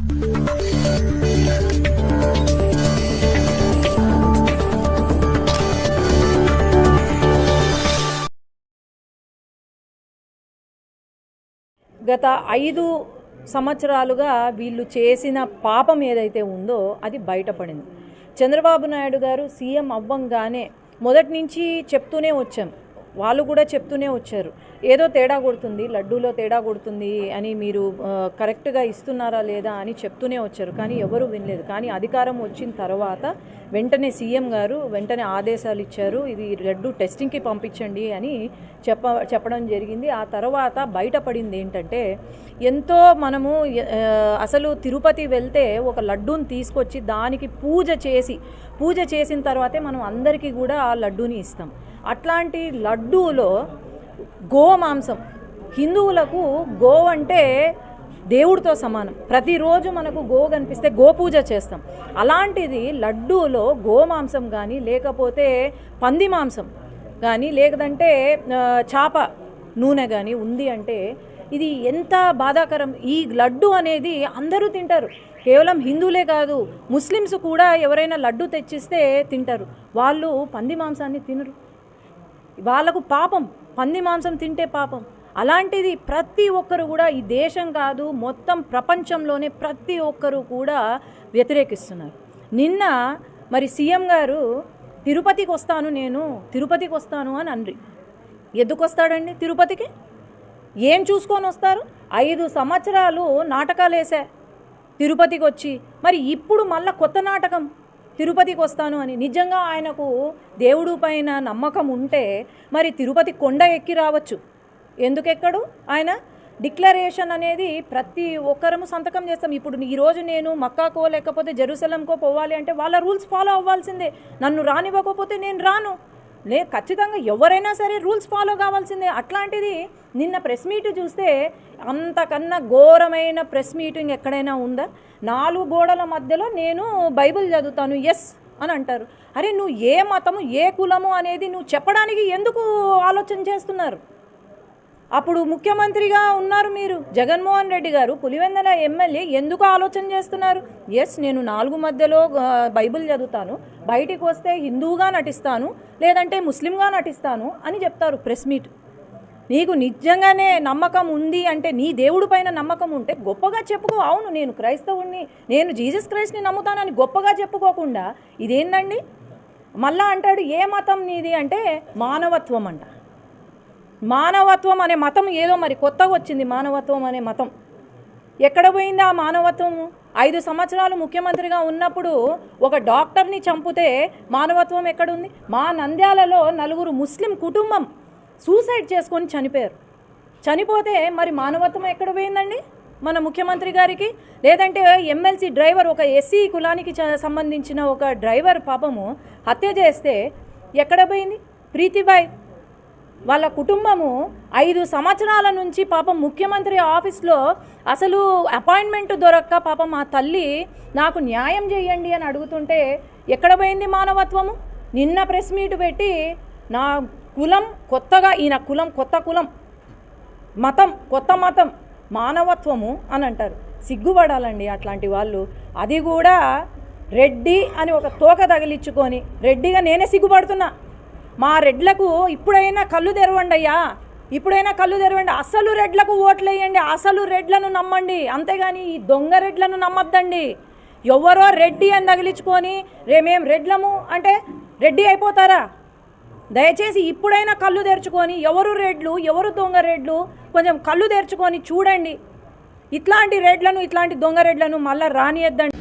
గత ఐదు సంవత్సరాలుగా వీళ్ళు చేసిన పాపం ఏదైతే ఉందో అది బయటపడింది. చంద్రబాబు నాయుడు గారు సీఎం అవ్వంగానే మొదటి నుంచి చెప్తూనే వచ్చాం. వాళ్ళు కూడా చెప్తూనే వచ్చారు. ఏదో తేడా కొడుతుంది లడ్డూలో తేడా కొడుతుంది అని మీరు కరెక్ట్గా ఇస్తున్నారా లేదా అని చెప్తూనే వచ్చారు. కానీ ఎవరు వినలేదు. కానీ అధికారం వచ్చిన తర్వాత వెంటనే సీఎం గారు వెంటనే ఆదేశాలు ఇచ్చారు ఇది లడ్డు టెస్టింగ్కి పంపించండి అని చెప్ప చెప్పడం జరిగింది. ఆ తర్వాత బయటపడింది ఏంటంటే ఎంతో మనము అసలు తిరుపతి వెళ్తే ఒక లడ్డూని తీసుకొచ్చి దానికి పూజ చేసి పూజ చేసిన తర్వాతే మనం అందరికీ కూడా ఆ లడ్డూని ఇస్తాం. అట్లాంటి లడ్డూలో గోమాంసం హిందువులకు గో అంటే దేవుడితో సమానం. ప్రతిరోజు మనకు గో కనిపిస్తే గోపూజ చేస్తాం. అలాంటిది లడ్డూలో గోమాంసం కానీ లేకపోతే పంది మాంసం కానీ లేదంటే చాప నూనె కానీ ఉంది అంటే ఇది ఎంత బాధాకరం. ఈ లడ్డు అనేది అందరూ తింటారు. కేవలం హిందువులే కాదు ముస్లిమ్స్ కూడా ఎవరైనా లడ్డు తెచ్చిస్తే తింటారు. వాళ్ళు పంది మాంసాన్ని తినరు. వాళ్ళకు పాపం పంది మాంసం తింటే పాపం. అలాంటిది ప్రతి ఒక్కరు కూడా ఈ దేశం కాదు మొత్తం ప్రపంచంలోనే ప్రతి ఒక్కరు కూడా వ్యతిరేకిస్తున్నారు. నిన్న మరి సీఎం గారు తిరుపతికి వస్తాను నేను తిరుపతికి వస్తాను అని అన్రి. ఎందుకు వస్తాడండి తిరుపతికి? ఏం చూసుకొని వస్తారు? ఐదు సంవత్సరాలు నాటకాలు వేసా తిరుపతికి వచ్చి మరి ఇప్పుడు మళ్ళీ కొత్త నాటకం తిరుపతికి వస్తాను అని. నిజంగా ఆయనకు దేవుడు పైన నమ్మకం ఉంటే మరి తిరుపతి కొండ ఎక్కి రావచ్చు. ఎందుకు ఎక్కడు ఆయన డిక్లరేషన్ అనేది ప్రతి ఒక్కరము సంతకం చేస్తాం. ఇప్పుడు ఈరోజు నేను మక్కాకో లేకపోతే జెరూసలంకో పోవాలి అంటే వాళ్ళ రూల్స్ ఫాలో అవ్వాల్సిందే. నన్ను రానివ్వకపోతే నేను రాను. లే ఖచ్చితంగా ఎవరైనా సరే రూల్స్ ఫాలో కావాల్సిందే. అట్లాంటిది నిన్న ప్రెస్ మీట్ చూస్తే అంతకన్నా ఘోరమైన ప్రెస్ మీటింగ్ ఎక్కడైనా ఉందా? నాలుగు గోడల మధ్యలో నేను బైబిల్ చదువుతాను. ఎస్ అని అంటారు. అరే నువ్వు ఏ మతము ఏ కులము అనేది నువ్వు చెప్పడానికి ఎందుకు ఆలోచన చేస్తున్నారు? అప్పుడు ముఖ్యమంత్రిగా ఉన్నారు మీరు. జగన్మోహన్ రెడ్డి గారు పులివెందల ఎమ్మెల్యే ఎందుకు ఆలోచన చేస్తున్నారు? ఎస్ నేను నాలుగు మధ్యలో బైబిల్ చదువుతాను. బయటికి వస్తే హిందువుగా నటిస్తాను లేదంటే ముస్లింగా నటిస్తాను అని చెప్తారు ప్రెస్ మీట్. నీకు నిజంగానే నమ్మకం ఉంది అంటే నీ దేవుడి పైన నమ్మకం ఉంటే గొప్పగా చెప్పుకో. అవును నేను క్రైస్తవుణ్ణి నేను జీసస్ క్రైస్ట్ని నమ్ముతానని గొప్పగా చెప్పుకోకుండా ఇదేందండి? మళ్ళా అంటాడు ఏ మతం నీది అంటే మానవత్వం అంట. మానవత్వం అనే మతం ఏదో మరి కొత్తగా వచ్చింది మానవత్వం అనే మతం. ఎక్కడ పోయింది ఆ మానవత్వం? ఐదు సంవత్సరాలు ముఖ్యమంత్రిగా ఉన్నప్పుడు ఒక డాక్టర్ని చంపితే మానవత్వం ఎక్కడుంది? మా నంద్యాలలో నలుగురు ముస్లిం కుటుంబం సూసైడ్ చేసుకొని చనిపోయారు. చనిపోతే మరి మానవత్వం ఎక్కడ పోయిందండి? మన ముఖ్యమంత్రి గారికి? లేదంటే ఎమ్మెల్సీ డ్రైవర్ ఒక ఎస్సీ కులానికి సంబంధించిన ఒక డ్రైవర్ పాపము హత్య చేస్తే ఎక్కడ పోయింది? ప్రీతిబాయ్ వాళ్ళ కుటుంబము ఐదు సంవత్సరాల నుంచి పాపం ముఖ్యమంత్రి ఆఫీస్లో అసలు అపాయింట్మెంట్ దొరక్క పాపం మా తల్లి నాకు న్యాయం చేయండి అని అడుగుతుంటే ఎక్కడ పోయింది మానవత్వము? నిన్న ప్రెస్ మీట్ పెట్టి నా కులం కొత్తగా ఈయన కులం కొత్త కులం మతం కొత్త మతం మానవత్వము అని అంటారు. సిగ్గుపడాలండి అట్లాంటి వాళ్ళు. అది కూడా రెడ్డి అని ఒక తోక తగిలించుకొని రెడ్డిగా నేనే సిగ్గుపడుతున్నా. మా రెడ్లకు ఇప్పుడైనా కళ్ళు తెరవండి అయ్యా. ఇప్పుడైనా కళ్ళు తెరవండి. అసలు రెడ్లకు ఓట్లు వేయండి అసలు రెడ్లను నమ్మండి. అంతేగాని ఈ దొంగ రెడ్లను నమ్మద్దండి. ఎవరో రెడ్డి అని తగిలించుకొని రేమేం రెడ్లము అంటే రెడ్డి అయిపోతారా? దయచేసి ఇప్పుడైనా కళ్ళు తెరుచుకొని ఎవరు రెడ్లు ఎవరు దొంగ రెడ్లు కొంచెం కళ్ళు తెరుచుకొని చూడండి. ఇట్లాంటి రెడ్లను ఇట్లాంటి దొంగ రెడ్లను మళ్ళీ రానియద్దండి.